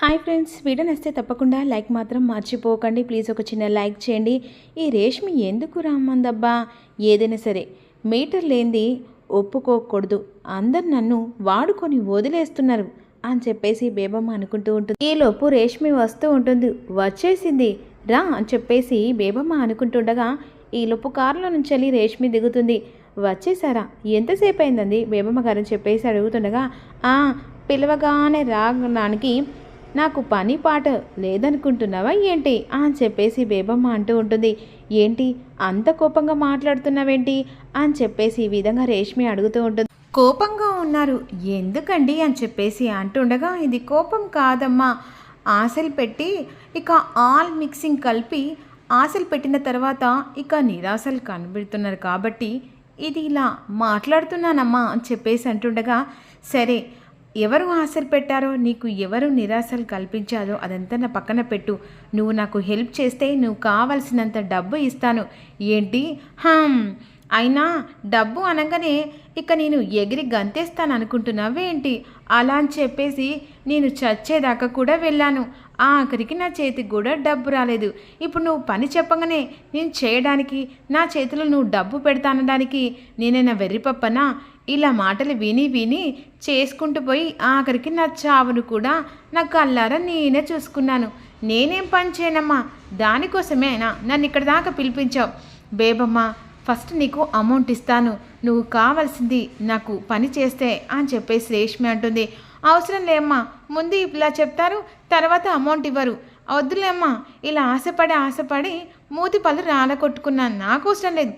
Hi friends video నచ్చితే తప్పకుండా like మాత్రం మర్చిపోకండి. ప్లీజ్ ఒక చిన్న లైక్ చేయండి. ఈ రేష్మి ఎందుకు రమ్మందబ్బా? ఏదైనా సరే మీటర్ లేనిది ఒప్పుకోకూడదు. అందరు నన్ను వాడుకొని వదిలేస్తున్నారు అని చెప్పేసి బేబమ్మ అనుకుంటూ ఉంటుంది. ఈలోపు రేష్మి వస్తూ ఉంటుంది. వచ్చేసింది రా అని చెప్పేసి బేబమ్మ అనుకుంటుండగా ఈలోపు కారులో నుంచి వెళ్ళి రేష్మి దిగుతుంది. వచ్చేసారా? ఎంతసేపు అయిందండి? బేబమ్మ గారు చెప్పేసి అడుగుతుండగా "ఆ, పిలవగానే రాగడానికి నాకు పని పాట లేదనుకుంటున్నావా ఏంటి? అని చెప్పేసి బేబమ్మ అంటూ ఉంటుంది. ఏంటి? అంత కోపంగా మాట్లాడుతున్నావేంటి? అని చెప్పేసి ఈ విధంగా రేష్మి అడుగుతూ ఉంటుంది. కోపంగా ఉన్నారు. ఎందుకండి? అని చెప్పేసి అంటుండగా ఇది కోపం కాదమ్మా. ఆశలు పెట్టి ఇక ఆల్ మిక్సింగ్ కలిపి ఆశలు పెట్టిన తర్వాత ఇక నిరాశలు కనబెడుతున్నారు కాబట్టి ఇది ఇలా మాట్లాడుతున్నానమ్మా అని చెప్పేసి అంటుండగా సరే ఎవరు ఆశలు పెట్టారో నీకు ఎవరు నిరాశలు కల్పించారో అదంతా నా పక్కన పెట్టు. నువ్వు నాకు హెల్ప్ చేస్తే నువ్వు కావలసినంత డబ్బు ఇస్తాను. ఏంటి? హమ్ అయినా డబ్బు అనగానే ఇక నేను ఎగిరి గంతేస్తాను అనుకుంటున్నావేంటి అలా అని చెప్పేసి నేను చచ్చేదాకా కూడా వెళ్ళాను. ఆఖరికి నా చేతికి కూడా డబ్బు రాలేదు. ఇప్పుడు నువ్వు పని చెప్పగానే నేను చేయడానికి నా చేతిలో నువ్వు డబ్బు పెడతానడానికి నేనైనా వెర్రిపప్పనా ఇలా మాటలు విని విని చేసుకుంటూ పోయి ఆఖరికి నా చావును కూడా నా కళ్ళారా నేనే చూసుకున్నాను. నేనేం పని చేయనమ్మా? దానికోసమే నన్ను ఇక్కడ దాకా పిలిపించావు? బేబమ్మ ఫస్ట్ నీకు అమౌంట్ ఇస్తాను. నువ్వు కావాల్సింది నాకు పని చేస్తే అని చెప్పేసి రేష్మి అంటుంది. అవసరం లేమ్మా ముందు ఇలా చెప్తారు తర్వాత అమౌంట్ ఇవ్వరు. వద్దులేమ్మా. ఇలా ఆశపడి ఆశపడి మూతి పళ్ళు రాలగొట్టుకున్నాను. నాకు అవసరం లేదు.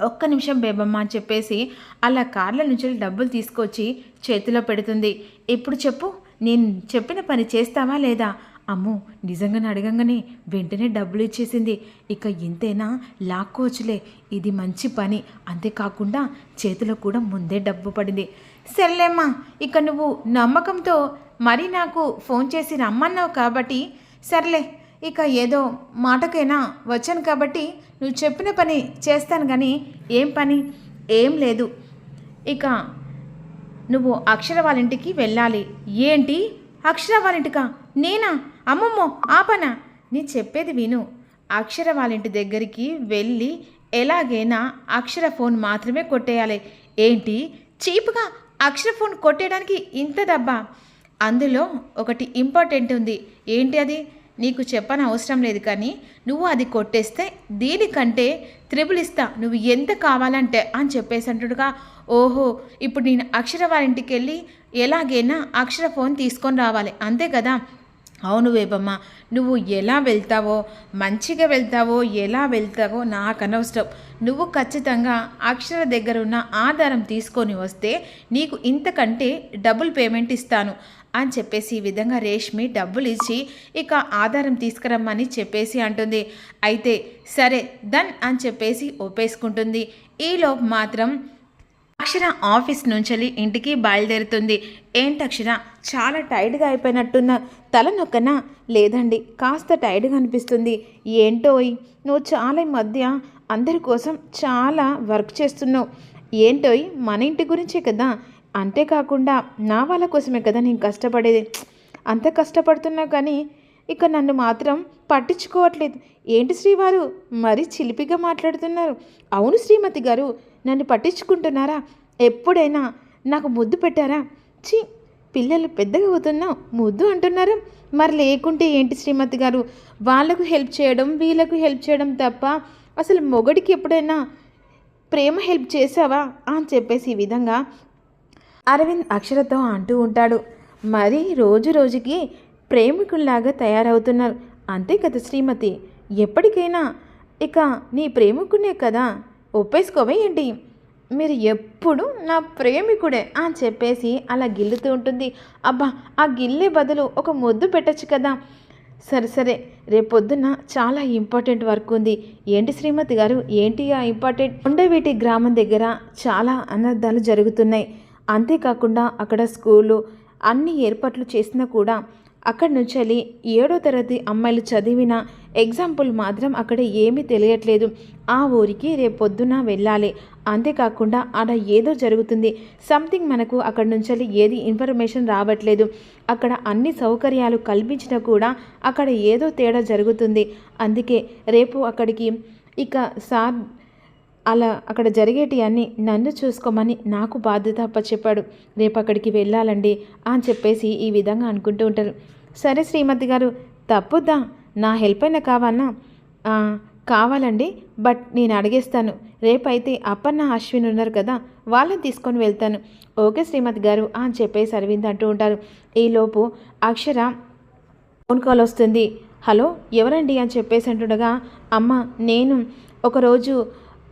ఒక్క నిమిషం బేబమ్మ అని చెప్పేసి అలా కార్ల నుంచి డబ్బులు తీసుకొచ్చి చేతిలో పెడుతుంది. ఇప్పుడు చెప్పు నేను చెప్పిన పని చేస్తావా లేదా? అమ్మో నిజంగానే అడగంగానే వెంటనే డబ్బులు ఇచ్చేసింది. ఇక ఇంతైనా? లాక్కోవచ్చులే. ఇది మంచి పని. అంతేకాకుండా చేతిలో కూడా ముందే డబ్బు పడింది. సర్లేమ్మా ఇక నువ్వు నమ్మకంతో మరీ నాకు ఫోన్ చేసి రమ్మన్నావు కాబట్టి సర్లే ఇక ఏదో మాటకైనా వచ్చాను కాబట్టి నువ్వు చెప్పిన పని చేస్తాను కానీ ఏం పని? ఏం లేదు. ఇక నువ్వు అక్షర వాళ్ళింటికి వెళ్ళాలి. ఏంటి? అక్షర వాళ్ళింటికా? నేనా? అమ్మమ్మో ఆపనా నీ చెప్పేది విను. అక్షర వాళ్ళింటి దగ్గరికి వెళ్ళి ఎలాగైనా అక్షర ఫోన్ మాత్రమే కొట్టేయాలి. ఏంటి? చీప్గా అక్షర ఫోన్ కొట్టేయడానికి ఇంత దబ్బా? అందులో ఒకటి ఇంపార్టెంట్ ఉంది. ఏంటి అది? నీకు చెప్పని అవసరం లేదు కానీ నువ్వు అది కొట్టేస్తే దీనికంటే త్రిబుల్ ఇస్తా నువ్వు ఎంత కావాలంటే అని చెప్పేసి అంటుడుగా. ఓహో ఇప్పుడు నేను అక్షర వారింటికి వెళ్ళి ఎలాగైనా అక్షర ఫోన్ తీసుకొని రావాలి. అంతే కదా? అవును వేబమ్మ నువ్వు ఎలా వెళ్తావో మంచిగా వెళ్తావో ఎలా వెళ్తావో నాకు అనవసరం. నువ్వు ఖచ్చితంగా అక్షర దగ్గర ఉన్న ఆధారం తీసుకొని వస్తే నీకు ఇంతకంటే డబుల్ పేమెంట్ ఇస్తాను. అని చెప్పేసి ఈ విధంగా రేష్మి డబ్బులు ఇచ్చి ఇక ఆధారం తీసుకురమ్మని చెప్పేసి అంటుంది. అయితే సరే దన్ అని చెప్పేసి ఒప్పేసుకుంటుంది. ఈలోపు మాత్రం అక్షర ఆఫీస్ నుంచి ఇంటికి బయలుదేరుతుంది. ఏంటి అక్షర? చాలా టైర్డ్గా అయిపోయినట్టున్న తలనొక్కనా? లేదండి కాస్త టైర్డ్గా అనిపిస్తుంది. ఏంటోయ్ నువ్వు చాలా ఈ మధ్య అందరి కోసం చాలా వర్క్ చేస్తున్నావు. ఏంటోయ్ మన ఇంటి గురించే కదా? అంతేకాకుండా నా వాళ్ళ కోసమే కదా నేను కష్టపడేది. అంత కష్టపడుతున్నా కానీ ఇక నన్ను మాత్రం పట్టించుకోవట్లేదు. ఏంటి శ్రీవారు? మరీ చిలిపిగా మాట్లాడుతున్నారు. అవును శ్రీమతి గారు నన్ను పట్టించుకుంటున్నారా? ఎప్పుడైనా నాకు ముద్దు పెట్టారా? ఛీ పిల్లలు పెద్దగా అవుతున్నాం ముద్దు అంటున్నారు. మరి లేకుంటే ఏంటి శ్రీమతి గారు? వాళ్ళకు హెల్ప్ చేయడం వీళ్ళకు హెల్ప్ చేయడం తప్ప అసలు మొగడికి ఎప్పుడైనా ప్రేమ హెల్ప్ చేసావా అని చెప్పేసి ఈ విధంగా అరవింద్ అక్షరతో అంటూ ఉంటాడు. మరి రోజు రోజుకి ప్రేమికుల్లాగా తయారవుతున్నారు. అంతే కదా శ్రీమతి? ఎప్పటికైనా. ఇక నీ ప్రేమికునే కదా? ఒప్పేసుకోవే ఏంటి? మీరు ఎప్పుడు నా ప్రేమికుడే అని చెప్పేసి అలా గిల్లుతూ ఉంటుంది. అబ్బా ఆ గిల్లే బదులు ఒక ముద్దు పెట్టచ్చు కదా? సరే సరే. రేపొద్దున చాలా ఇంపార్టెంట్ వర్క్ ఉంది. ఏంటి శ్రీమతి గారు? ఏంటి ఆ ఇంపార్టెంట్? ఉండవీటి గ్రామం దగ్గర చాలా అనర్థాలు జరుగుతున్నాయి. అంతేకాకుండా అక్కడ స్కూలు అన్ని ఏర్పాట్లు చేసినా కూడా అక్కడి నుంచి వెళ్ళి ఏడో తరగతి అమ్మాయిలు చదివిన ఎగ్జాంపుల్ మాత్రం అక్కడ ఏమీ తెలియట్లేదు. ఆ ఊరికి రేపు పొద్దున వెళ్ళాలి. అంతేకాకుండా ఆడ ఏదో జరుగుతుంది. సంథింగ్ మనకు అక్కడి నుంచి వెళ్ళి ఏది ఇన్ఫర్మేషన్ రావట్లేదు. అక్కడ అన్ని సౌకర్యాలు కల్పించినా కూడా అక్కడ ఏదో తేడా జరుగుతుంది. అందుకే రేపు అక్కడికి ఇక సార్ అలా అక్కడ జరిగేటి అన్ని నన్ను చూసుకోమని నాకు బాధ్యత అప్పచెప్పాడు. రేపు అక్కడికి వెళ్ళాలండి అని చెప్పేసి ఈ విధంగా అనుకుంటూ ఉంటారు. సరే శ్రీమతి గారు తప్పుద్దా? నా హెల్ప్ అయినా కావాలన్నా కావాలండి బట్ నేను అడిగేస్తాను. రేపైతే అప్పన్న అశ్విన్ ఉన్నారు కదా వాళ్ళని తీసుకొని వెళ్తాను. ఓకే శ్రీమతి గారు అని చెప్పేసి అరవింద్ అంటూ ఉంటారు. ఈలోపు అక్షర ఫోన్ కాల్ వస్తుంది. హలో ఎవరండి అని చెప్పేసి అంటుండగా అమ్మ నేను ఒకరోజు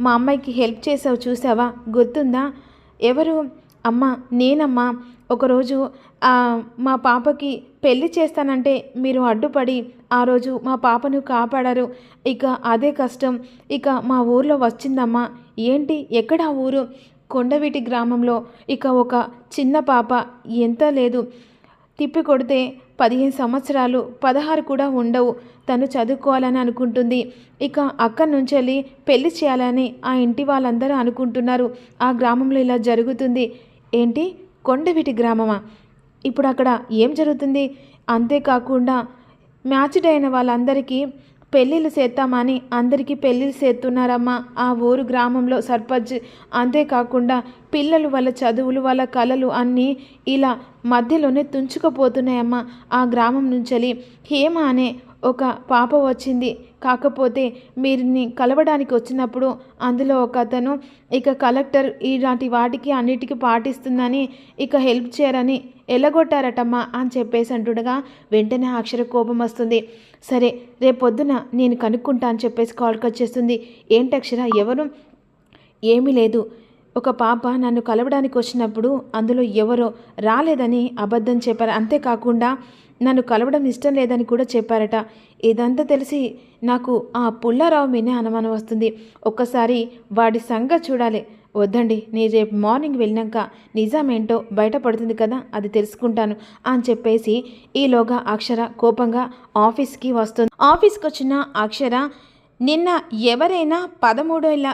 మా అమ్మాయికి హెల్ప్ చేసావు చూసావా? గుర్తుందా? ఎవరు? అమ్మ నేనమ్మా. ఒకరోజు మా పాపకి పెళ్ళి చేస్తానంటే మీరు అడ్డుపడి ఆ రోజు మా పాపను కాపాడారు. ఇక అదే కష్టం. ఇక మా ఊర్లో వచ్చిందమ్మా. ఏంటి? ఎక్కడ ఊరు? కొండవీటి గ్రామంలో. ఇక ఒక చిన్న పాప. ఎంత లేదు. తిప్పి కొడితే పదిహేను సంవత్సరాలు పదహారు కూడా ఉండవు. తను చదువుకోవాలని అనుకుంటుంది. ఇక అక్కడి నుంచి వెళ్ళి పెళ్ళి చేయాలని ఆ ఇంటి వాళ్ళందరూ అనుకుంటున్నారు. ఆ గ్రామంలో ఇలా జరుగుతుంది. ఏంటి? కొండవీటి గ్రామమా? ఇప్పుడు అక్కడ ఏం జరుగుతుంది? అంతేకాకుండా మ్యాచ్డ్ అయిన వాళ్ళందరికీ పెళ్ళిళ్ళు చేస్తామని అందరికీ పెళ్ళిళ్ళు చేస్తున్నారమ్మా. ఆ ఊరు గ్రామంలో సర్పంచ్. అంతేకాకుండా పిల్లలు వాళ్ళ చదువులు వాళ్ళ కళలు అన్నీ ఇలా మధ్యలోనే తుంచుకుపోతున్నాయమ్మా. ఆ గ్రామం నుంచి హేమ అనే ఒక పాప వచ్చింది. కాకపోతే మీరిని కలవడానికి వచ్చినప్పుడు అందులో ఒక అతను ఇక కలెక్టర్ ఇలాంటి వాటికి అన్నిటికీ పాటిస్తుందని ఇక హెల్ప్ చేయరని ఎలగొట్టారటమ్మా అని చెప్పేసి అంటుండగా వెంటనే అక్షర కోపం వస్తుంది. సరే రేపొద్దున నేను కనుక్కుంటా అని చెప్పేసి కాల్కి వచ్చేస్తుంది ఏంటక్షర ఏంటి అక్షర ఎవరు? ఏమీ లేదు. ఒక పాప నన్ను కలవడానికి వచ్చినప్పుడు అందులో ఎవరో రాలేదని అబద్ధం చెప్పారు. అంతేకాకుండా నన్ను కలవడం ఇష్టం లేదని కూడా చెప్పారట. ఇదంతా తెలిసి నాకు ఆ పుల్లారావు మీనే అనుమానం వస్తుంది. ఒక్కసారి వాడి సంగతి చూడాలి. వద్దండి నేను రేపు మార్నింగ్ వెళ్ళినాక నిజామేంటో బయటపడుతుంది కదా అది తెలుసుకుంటాను అని చెప్పేసి ఈలోగా అక్షర కోపంగా ఆఫీస్కి వస్తుంది. ఆఫీస్కి వచ్చిన అక్షర నిన్న ఎవరైనా పదమూడేళ్ళ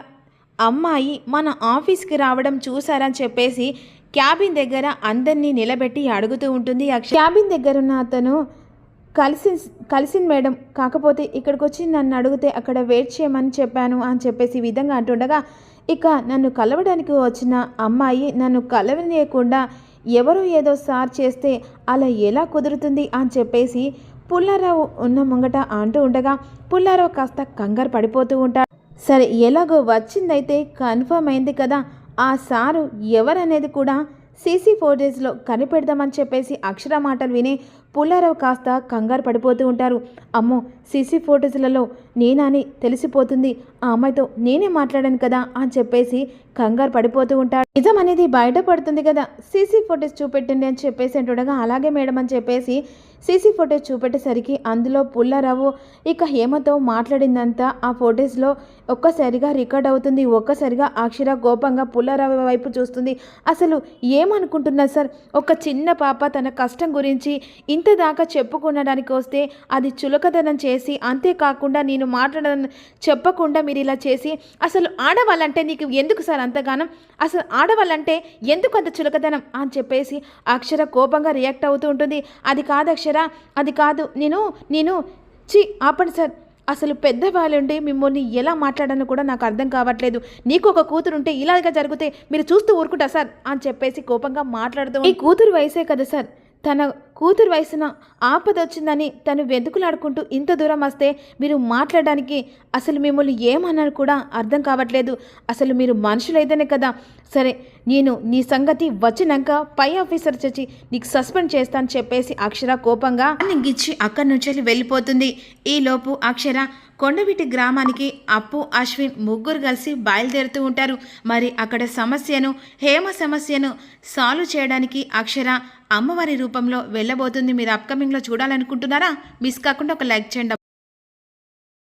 అమ్మాయి మన ఆఫీస్కి రావడం చూసారని చెప్పేసి క్యాబిన్ దగ్గర అందరినీ నిలబెట్టి అడుగుతూ ఉంటుంది అక్ష క్యాబిన్ దగ్గర ఉన్న అతను కలిసి కలిసింది మేడం కాకపోతే ఇక్కడికి వచ్చి నన్ను అడిగితే అక్కడ వెయిట్ చేయమని చెప్పాను అని చెప్పేసి విధంగా అంటుండగా ఇక నన్ను కలవడానికి వచ్చిన అమ్మాయి నన్ను కలవనీయకుండా ఎవరో ఏదో సార్ చేస్తే అలా ఎలా కుదురుతుంది అని చెప్పేసి పుల్లారావు ఉన్న ముంగట అంటూ ఉండగా పుల్లారావు కాస్త కంగారు పడిపోతూ ఉంటాడు. సరే ఎలాగో వచ్చిందైతే కన్ఫర్మ్ అయింది కదా ఆ సారు ఎవరనేది కూడా సీసీ ఫోటేజ్లో కనిపెడదామని చెప్పేసి అక్షర మాటలు విని పుల్లారావు కాస్త కంగారు పడిపోతూ ఉంటారు. అమ్మో సీసీ ఫోటోస్లలో నేనని తెలిసిపోతుంది. ఆ అమ్మాయితో నేనే మాట్లాడాను కదా అని చెప్పేసి కంగారు పడిపోతూ ఉంటాడు. నిజం అనేది బయటపడుతుంది కదా. సీసీ ఫోటోస్ చూపెట్టండి అని చెప్పేసి అంటుండగా అలాగే మేడం అని చెప్పేసి సీసీ ఫోటోస్ చూపెట్టేసరికి అందులో పుల్లారావు ఇక హేమతో మాట్లాడిందంతా ఆ ఫోటోస్లో ఒక్కసారిగా రికార్డ్ అవుతుంది. ఒక్కసారిగా అక్షర కోపంగా పుల్లారావు వైపు చూస్తుంది. అసలు ఏమనుకుంటున్నారు సార్? ఒక చిన్న పాప తన కష్టం గురించి ఇంత దాకా చెప్పుకునడానికి వస్తే అది చులకదనం చేసి అంతేకాకుండా నేను మాట్లాడని చెప్పకుండా మీరు ఇలా చేసి అసలు ఆడవాళ్ళంటే నీకు ఎందుకు సార్ అంతగానం? అసలు ఆడవాళ్ళంటే ఎందుకు అంత చులకదనం? అని చెప్పేసి అక్షర కోపంగా రియాక్ట్ అవుతూ ఉంటుంది. అది కాదు అక్షర అది కాదు నేను నేను చి ఆపండి సార్. అసలు పెద్దవాళ్ళుండి మిమ్మల్ని ఎలా మాట్లాడాలో కూడా నాకు అర్థం కావట్లేదు. నీకు ఒక కూతురు ఉంటే ఇలాగా జరిగితే మీరు చూస్తూ ఊరుకుంటా సార్? అని చెప్పేసి కోపంగా మాట్లాడుతూ ఈ కూతురు వయసే కదా సార్? తన కూతురు వయసున ఆపద వచ్చిందని తను వెతుకులాడుకుంటూ ఇంత దూరం వస్తే మీరు మాట్లాడడానికి అసలు మిమ్మల్ని ఏమన్నారు కూడా అర్థం కావట్లేదు. అసలు మీరు మనుషులైతేనే కదా. సరే నేను నీ సంగతి వచ్చినాక పై ఆఫీసర్ చచ్చి నీకు సస్పెండ్ చేస్తాను చెప్పేసి అక్షర కోపంగా గిచ్చి అక్కడి నుంచి వెళ్ళిపోతుంది. ఈలోపు అక్షర కొండవీటి గ్రామానికి అప్పు అశ్విన్ ముగ్గురు కలిసి బయలుదేరుతూ ఉంటారు. మరి అక్కడ సమస్యను హేమ సమస్యను సాల్వ్ చేయడానికి అక్షర అమ్మవారి రూపంలో వెళ్ళబోతుంది. మీరు అప్కమింగ్లో చూడాలనుకుంటున్నారా? మిస్ కాకుండా ఒక లైక్ చేయండి.